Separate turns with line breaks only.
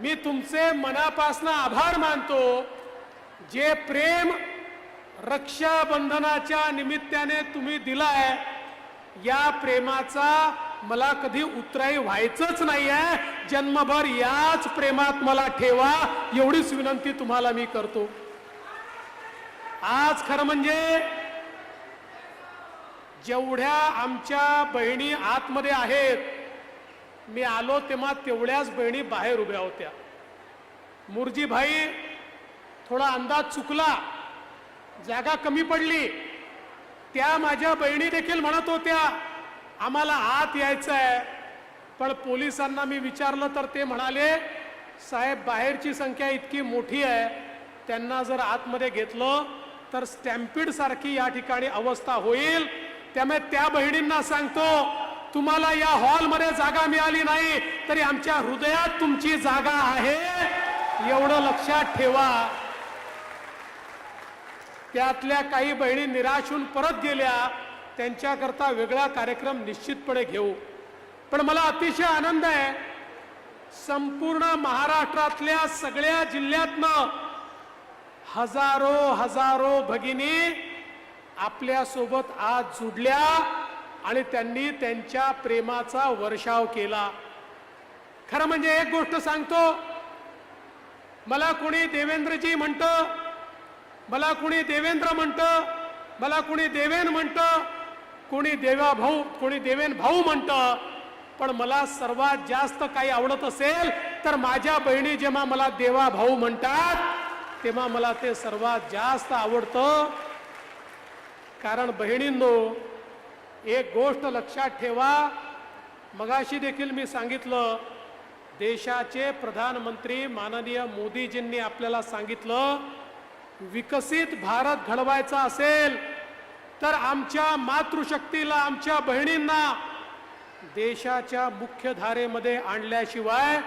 मी तुमचे मनापासून आभार मानतो जे प्रेम रक्षाबंधनाच्या निमित्ताने तुम्ही दिलाय या प्रेमाचा मला कधी उतराई व्हायचंच नाही आहे जन्मभर याच प्रेमात मला ठेवा एवढीच विनंती तुम्हाला मी करतो. आज खरं म्हणजे जेवढ्या आमच्या बहिणी आतमध्ये आहेत मी आलो तेव्हा तेवढ्याच बहिणी बाहेर उभ्या होत्या. मुरजीभाई थोडा अंदाज चुकला जागा कमी पडली. त्या माझ्या बहिणी देखील म्हणत होत्या आम्हाला आत यायचं आहे पण पोलिसांना मी विचारलं तर ते म्हणाले साहेब बाहेरची संख्या इतकी मोठी आहे. त्यांना जर आतमध्ये घेतलं तर स्टॅम्पिड सारखी या ठिकाणी अवस्था होईल. त्यामुळे त्या बहिणींना सांगतो तुम्हाला या हॉलमध्ये जागा मिळाली नाही तरी आमच्या हृदयात तुमची जागा आहे. एवढं लक्षात ठेवा. त्यातल्या काही बहिणी निराश होऊन परत गेल्या. त्यांच्याकरता वेगळा कार्यक्रम निश्चितपणे घेऊ. पण मला अतिशय आनंद आहे. संपूर्ण महाराष्ट्रातल्या सगळ्या जिल्ह्यातनं हजारो हजारो भगिनी आपल्यासोबत आज जुडल्या. आणि त्यांनी त्यांच्या प्रेमाचा वर्षाव केला. खरं म्हणजे एक गोष्ट सांगतो मला कोणी देवेंद्रजी म्हणतं मला कुणी देवेंद्र म्हणतं मला कुणी देवेन म्हणतं कोणी देवा भाऊ कोणी देवेन भाऊ म्हणतं पण मला सर्वात जास्त काही आवडत असेल तर माझ्या बहिणी जेव्हा मला देवा भाऊ म्हणतात तेव्हा मला ते सर्वात जास्त आवडतं. कारण बहिणींनो एक गोष्ट लक्षात ठेवा. मगाशी देखील मी सांगितलं देशाचे प्रधानमंत्री माननीय मोदीजींनी आपल्याला सांगितलं विकसित भारत घडवायचा असेल तर आमच्या मातृशक्तीला आमच्या बहिणींना देशाच्या मुख्य धारेमध्ये आणल्याशिवाय